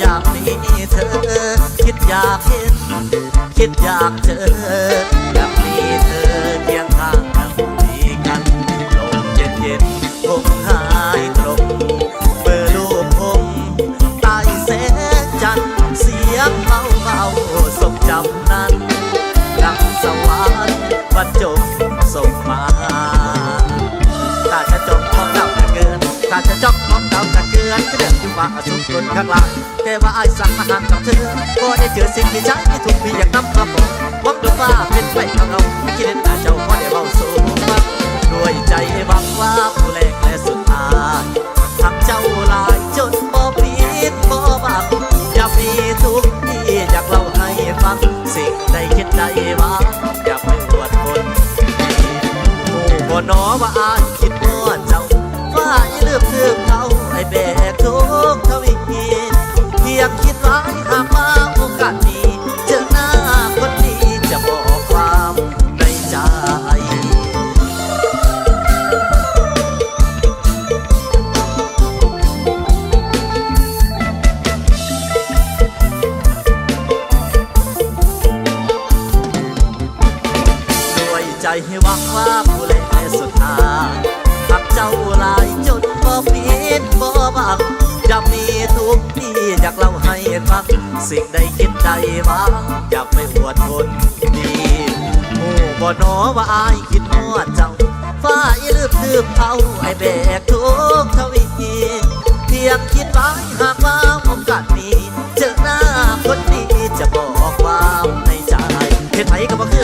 อยากมีเธอ คิดอยากเห็น คิดอยากเจอ อยากมีเธอเคียงข้างกันคุยกันลมเย็นเย็นๆคงหายตรงเบอร์ลูกผมใต้แสงจันทร์เสียงเบาเบาสมจำนั้นดังสวรรค์บรรจงส่งมาถ้าจะจบมองดาวกันเกินถ้าจะจ้องมองดาวกันเกินก็เดินอยู่ว่าสุข คนข้างล่างแต่ว่าไอ้สั่งมาห่างกับเธอก็ได้เจอสิ่งที่ฉันที่ถูกพี่อยากนำมาบอกวังดูว่าเป็นไปเงาเราไม่คิดเล่นหาเจ้าพอได้เบาสู่ฟังด้วยใจ ใจให้วังว่าผู้เล่นสุดท้ายหักเจ้าลายจนบ่ผิดบ่บังอยากมีทุกที่อยากเล่าให้ฟังสิ่งใดคิดใดวังอยากไปอวดคนดีโอ้บ่นอว่าอายคิดฮอดเจ้าฟ้าอย่าลืมลืมเขาไอ้แบกทุกทวีเพียงคิดไว้หากว่าโอกาสมีเจอหน้าคนดีจะบอกความในใจเห็นไผก็บ่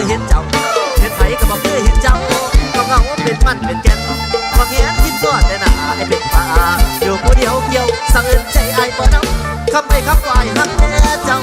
มันเป็นแก่นว่าเห็นคิดก่อนแต่หนาไอ้เป็นปลาอยู่ผู้เดียวเกี่ยวสังเอิญใจไอ้บ่น้ำคำไปคำไหวหักแน่เจ้า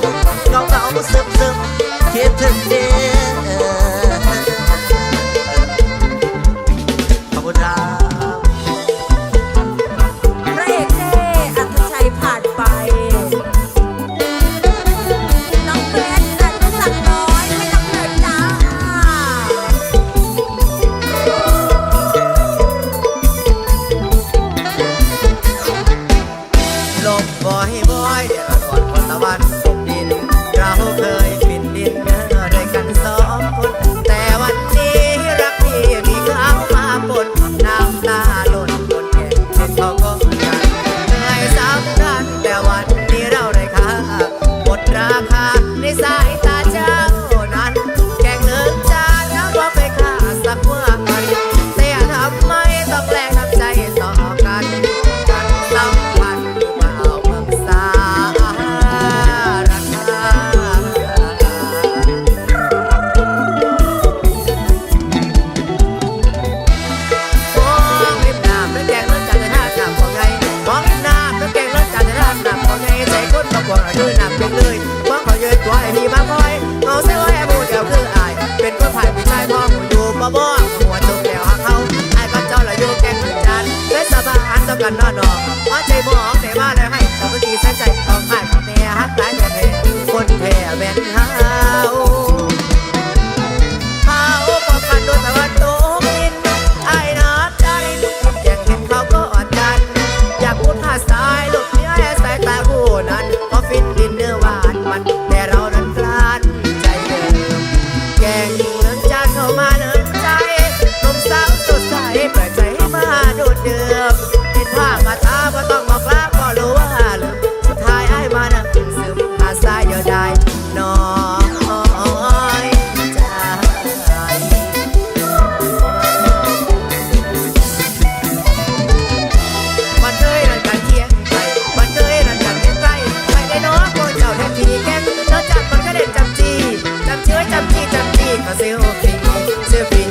กันนอนอนเพราใจบ่อแต่ว่าแล้วให้สามัคคีใส่ใจของผ่านแต่ฮักหลายแต่เพคนแพ้แม่นหาวหาวอกันโดนตะวันตกดินไอ้นัดใจอยากเห็นเขาก็อดจันอยากพูดภาษาลูกเนื้ยสายตาคู่นั้น de.